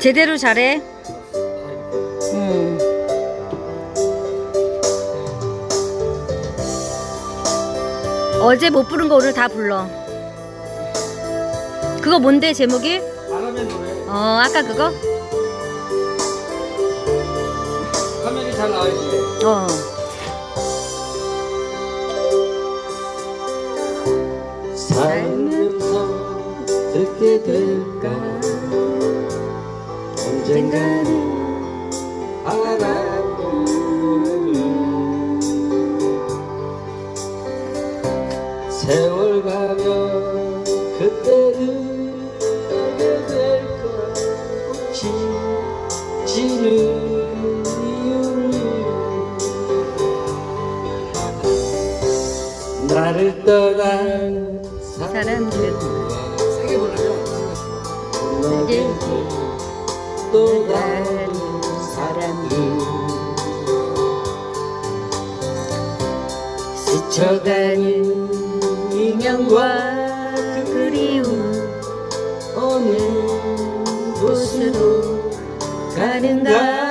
제대로 잘해. 음. 어제 못 부른 거 오늘 다 불러. 그거 뭔데 제목이? 어 아까 그거? 화면이 잘 나와있지 어. 살면서 듣게 될 세월 가면 그때는 꽃이 지는 이유를 나를 떠난 사람들 세게 부르죠 내게 또 다른 사람들 스쳐가는 인연과 그 그리움 어느 곳으로 가는가